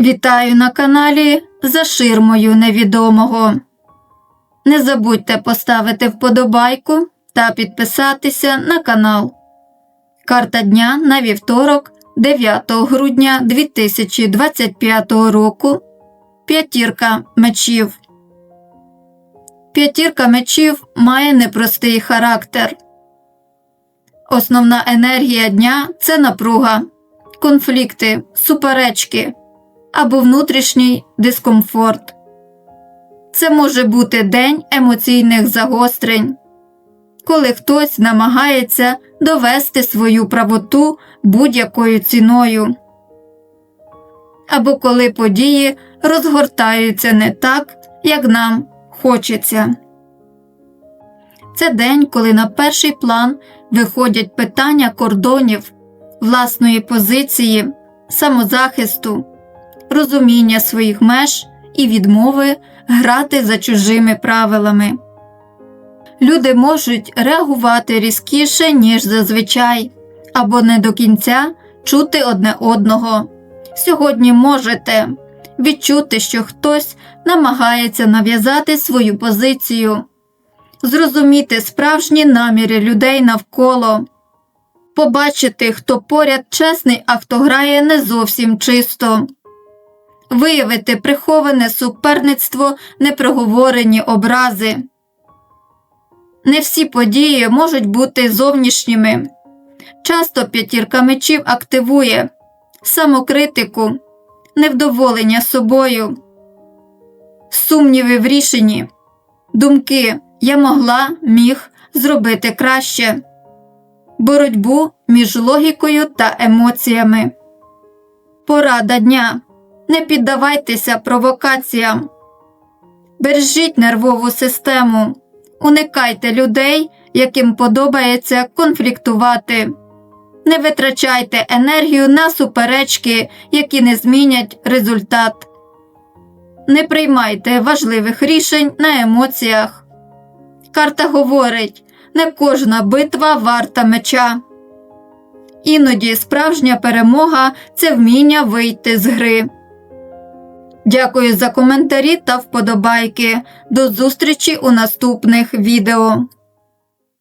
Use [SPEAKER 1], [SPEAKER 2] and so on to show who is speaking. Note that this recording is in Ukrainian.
[SPEAKER 1] Вітаю на каналі За ширмою невідомого. Не забудьте поставити вподобайку та підписатися на канал. Карта дня на вівторок, 9 грудня 2025 року. П'ятірка мечів. П'ятірка мечів має непростий характер. Основна енергія дня це напруга, конфлікти, суперечки або внутрішній дискомфорт. Це може бути день емоційних загострень, коли хтось намагається довести свою правоту будь-якою ціною, або коли події розгортаються не так, як нам хочеться. Це день, коли на перший план виходять питання кордонів, власної позиції, самозахисту, розуміння своїх меж і відмови грати за чужими правилами. Люди можуть реагувати різкіше, ніж зазвичай, або не до кінця чути одне одного. Сьогодні можете відчути, що хтось намагається нав'язати свою позицію, зрозуміти справжні наміри людей навколо, побачити, хто поряд чесний, а хто грає не зовсім чисто, виявити приховане суперництво, непроговорені образи. Не всі події можуть бути зовнішніми. Часто п'ятірка мечів активує самокритику, невдоволення собою, сумніви в рішенні, думки я могла, міг зробити краще, боротьбу між логікою та емоціями. Порада дня. Не піддавайтеся провокаціям, бережіть нервову систему, уникайте людей, яким подобається конфліктувати. Не витрачайте енергію на суперечки, які не змінять результат. Не приймайте важливих рішень на емоціях. Карта говорить, не кожна битва варта меча. Іноді справжня перемога це вміння вийти з гри. Дякую за коментарі та вподобайки. До зустрічі у наступних відео.